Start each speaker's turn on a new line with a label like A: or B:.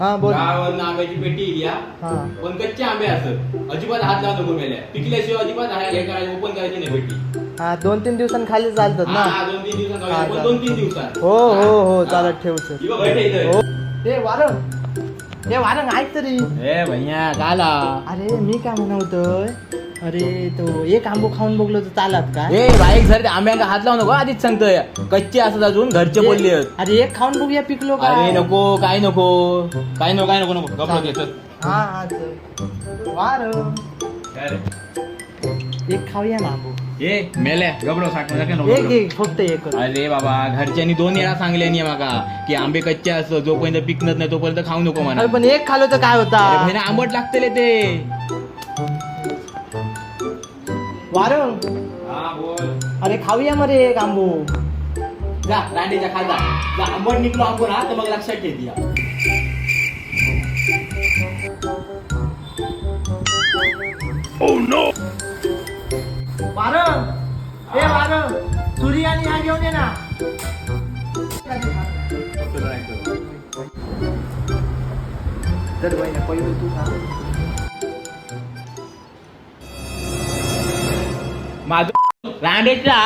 A: हा बोल.
B: गावावरनं आंब्याची पेटी येईल या
A: हा.
B: पण कच्चे आंबे असत अजिबात हात लावू नको मेल्या. पिकल्याशिवाय अजिबात हा- हे करायचं ओपन करायची नाही पेटी.
A: हा दोन तीन दिवसांनी खाली चालतात
B: हा,
A: ना?
B: हा, दोन तीन दिवसांत
A: हा.
B: दोन तीन दिवसात
A: हो हो हो
B: हा.
A: चालत ठेवचं
B: ही बघ, बैठे इथं.
A: हो. ते वारंग ते वारंग ऐक तरी.
B: ए भैया काला
A: अरे मी काय म्हणतोय अरे तो एक आंबो खाऊन बघलो तर चालत का?
B: ए बाईक सर आंब्यांका हात लावू नको आधीच सांगतोय. कच्चे असत अजून घरचे बोलले. आहेत.
A: अरे एक खाऊन बघूया पिकलो का?
B: अरे नको काय नको काय नको काय नको नको गप्प
A: चालेल.
B: घेत
A: हा हा चल. एक खाऊया ना आंबो.
B: ए मेल्या गबरो
A: एक
B: नको
A: एक फक्त एक.
B: अरे बाबा घरच्यांनी दोन वेळा सांगले नाही माका की आंबे कच्चे असतो जोपर्यंत पिकनत नाही तोपर्यंत खाऊ नको म्हणा.
A: अरे पण एक खालो तर काय होता?
B: आंबट लागतले ते.
A: वारंग
B: हा बोल.
A: अरे खाऊया मरे एक आंबो
B: जा रांडीच्या खाजा. जा आंबट निघलो आंबो ना तर मग लक्षात ठेव या
A: आणि हा घेऊन ये ना. तर पहिलं तू सांग
B: माझं रांडेचा